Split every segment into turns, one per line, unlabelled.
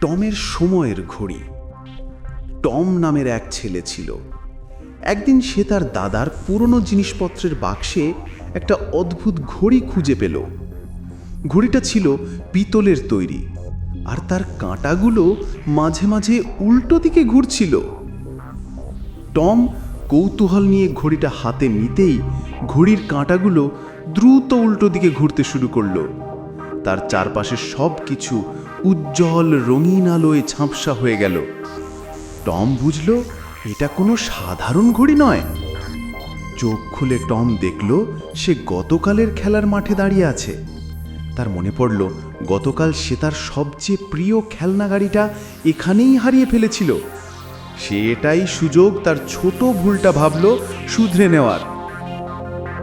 টমের সময়ের ঘড়ি। টম নামের এক ছেলে ছিল। একদিন সে তার দাদার পুরনো জিনিসপত্রের বাক্সে একটা অদ্ভুত ঘড়ি খুঁজে পেল। ঘড়িটা ছিল পিতলের তৈরি, আর তার কাঁটাগুলো মাঝে মাঝে উল্টো দিকে ঘুরছিল। টম কৌতূহল নিয়ে ঘড়িটা হাতে নিতেই ঘড়ির কাঁটাগুলো দ্রুত উল্টো দিকে ঘুরতে শুরু করল। তার চারপাশের সব কিছু উজ্জ্বল রঙিন আলোয় ঝাঁপসা হয়ে গেল। টম বুঝল, এটা কোনো সাধারণ ঘড়ি নয়। চোখ খুলে টম দেখল, সে গতকালের খেলার মাঠে দাঁড়িয়ে আছে। তার মনে পড়ল, গতকাল সে তার সবচেয়ে প্রিয় খেলনা গাড়িটা এখানেই হারিয়ে ফেলেছিল। সে এটাই সুযোগ তার ছোট ভুলটা ভাবল শুধরে নেওয়ার।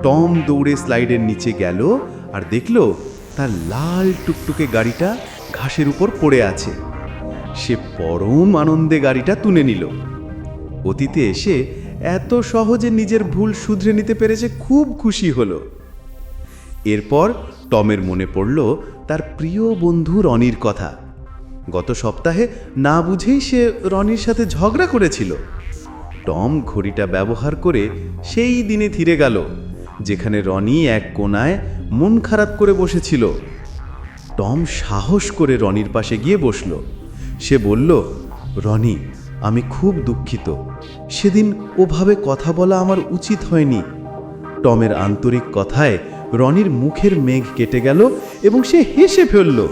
টম দৌড়ে স্লাইডের নিচে গেল আর দেখল, তার লাল টুকটুকে গাড়িটা ঘাসের উপর পড়ে আছে। সে পরম আনন্দে গাড়িটা তুলে নিল। অতীতে এসে এত সহজে নিজের ভুল শুধরে নিতে পেরেছে খুব খুশি হলো। এরপর টমের মনে পড়ল তার প্রিয় বন্ধু রনির কথা। গত সপ্তাহে না বুঝেই সে রনির সাথে ঝগড়া করেছিল। টম ঘড়িটা ব্যবহার করে সেই দিনে ফিরে গেল, যেখানে রনি এক কোনায় মন খারাপ করে বসেছিল। টম সাহস করে রনির পাশে গিয়ে বসল। সে বলল, রনি, আমি খুব দুঃখিত। সেদিন ওভাবে কথা বলা আমার উচিত হয়নি। টমের আন্তরিক কথায় রনির মুখের মেঘ কেটে গেল এবং সে হেসে ফেলল।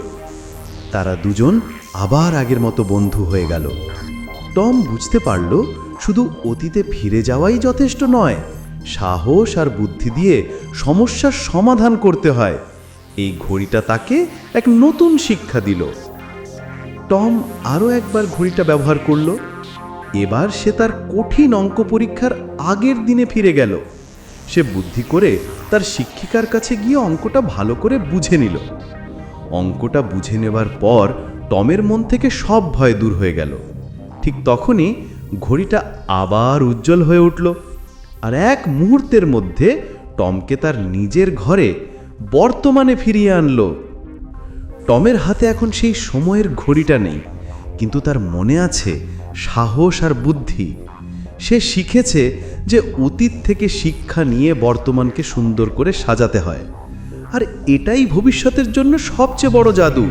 তারা দুজন আবার আগের মতো বন্ধু হয়ে গেল। টম বুঝতে পারল, শুধু অতীতে ফিরে যাওয়াই যথেষ্ট নয়, সাহস আর বুদ্ধি দিয়ে সমস্যার সমাধান করতে হয়। এই ঘড়িটা তাকে এক নতুন শিক্ষা দিল। টম আরও একবার ঘড়িটা ব্যবহার করল। এবার সে তার কঠিন অঙ্ক পরীক্ষার আগের দিনে ফিরে গেল। সে বুদ্ধি করে তার শিক্ষিকার কাছে গিয়ে অঙ্কটা ভালো করে বুঝে নিল। অঙ্কটা বুঝে নেবার পর টমের মন থেকে সব ভয় দূর হয়ে গেল। ঠিক তখনই ঘড়িটা আবার উজ্জ্বল হয়ে উঠল। আর এক মুহূর্তের মধ্যে টমকে তার নিজের ঘরে বর্তমানে ফিরিয়ে আনল। টমের হাতে এখন সেই সময়ের ঘড়িটা নেই, কিন্তু তার মনে আছে সাহস আর বুদ্ধি। সে শিখেছে যে অতীত থেকে শিক্ষা নিয়ে বর্তমানকে সুন্দর করে সাজাতে হয়। আর এটাই ভবিষ্যতের জন্য সবচেয়ে বড় জাদু।